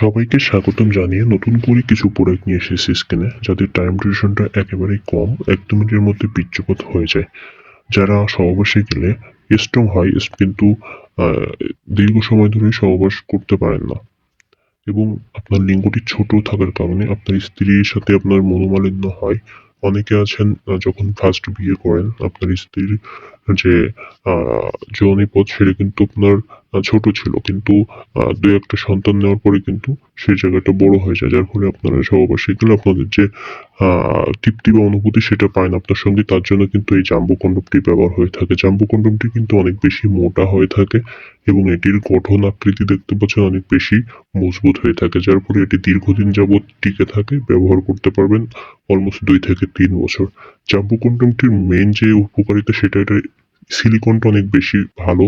সবাইকে স্বাগতম জানিয়ে নতুন করে কিছু প্রোডাক্ট নিয়ে এসেছি স্ক্রিনে যাদের টাইম ডিউরেশনটা একেবারেই কম এক দু মিনিটের মধ্যে বীর্যপাত হয়ে যায়। যারা সহবাসে গেলে স্ট্রং হয় কিন্তু দীর্ঘ সময় ধরে সহবাস করতে পারেন না। এবং আপনার লিঙ্গটি ছোট থাকার কারণে আপনার স্ত্রীর সাথে আপনার মনোমালিন্য হয়। অনেকে আছেন যখন ফার্স্ট বিয়ে করেন, আপনার স্ত্রীর যে যৌনিপথ সেটা কিন্তু আপনার ছোট ছিল। কিন্তু দু একটা সন্তান নেওয়ার পরে কিন্তু সেই জায়গাটা বড় হয়ে যায়। যার ফলে আপনারা সহবাসে গেলে আপনাদের যে তৃপ্তি বা অনুভূতি সেটা পায় না আপনার সঙ্গে। তার জন্য কিন্তু এই জাম্বু কন্ডমটি ব্যবহার হয়ে থাকে। জাম্বু কন্ডমটি কিন্তু অনেক বেশি মোটা হয়ে থাকে এবং এটির গঠন আকৃতি দেখতে পাচ্ছেন অনেক বেশি মজবুত হয়ে থাকে, যার ফলে এটি দীর্ঘদিন যাবৎ টিকে থাকে, ব্যবহার করতে পারবেন অলমোস্ট দুই থেকে তিন বছর। জাম্বু কন্ডমটির মেন যে উপকারিতা সেটা এটা সিলিকনটা অনেক বেশি ভালো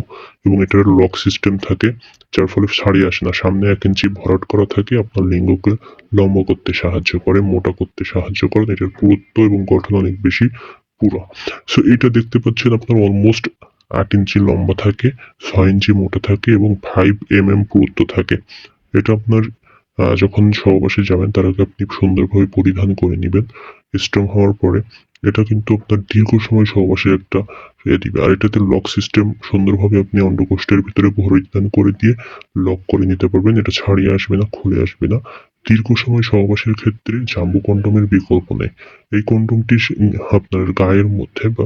এবং এটার লক সিস্টেম থাকে, যার ফলে শাড়ি আসে না। সামনে এক ইঞ্চি ভরাট করা থাকে, আপনার লিঙ্গকে লম্বা করতে সাহায্য করে, মোটা করতে সাহায্য করে, এটার পুরুত্ব এবং গঠন অনেক বেশি পুরো। সো এটা দেখতে পাচ্ছেন আপনার অলমোস্ট আট ইঞ্চি লম্বা থাকে, ছয় ইঞ্চি মোটা থাকে এবং ফাইভ এম এম পুরুত্ব থাকে। এটা আপনার যখন সহবাসে যাবেন, তার আগে আপনি সুন্দরভাবে পরিধান করে নেবেন। স্ট্রং হওয়ার পরে এটা কিন্তু আপনার দীর্ঘ সময় সহবাসের একটা ইয়ে দিবে। আর এটাতে লক সিস্টেম সুন্দরভাবে আপনি অন্ডকোষ্ঠের ভিতরে পরিধান করে দিয়ে লক করে নিতে পারবেন। এটা ছাড়িয়ে আসবে না, খুলে আসবে না। দীর্ঘ সময় সহবাসের ক্ষেত্রে জাম্বু কন্ডমের বিকল্প নেই। এই কন্ডমটি আপনার গায়ের মধ্যে বা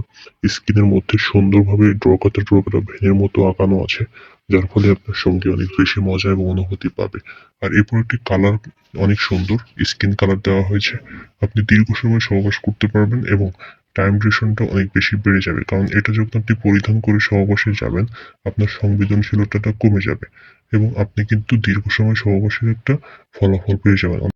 স্কিনের মধ্যে সুন্দরভাবে ড্রকাতা ড্রকাতা ভেনের মতো আঁকানো আছে। যার ফলে আপনার সঙ্গে অনেক বেশি মজা এবং অনুভূতি পাবে। আর এই প্রোডাক্টটির কালার অনেক সুন্দর স্কিন কালার দেওয়া হয়েছে। আপনি দীর্ঘ সময় সহবাস করতে পারবেন এবং টাইম ডিউরেশনটা অনেক বেশি বেড়ে যাবে। কারণ এটা যখন আপনি পরিধান করে সহবাসে যাবেন, আপনার সংবেদনশীলতাটা কমে যাবে এবং আপনি কিন্তু দীর্ঘ সময় সহবাসের একটা ফলাফল পেয়ে যাবেন।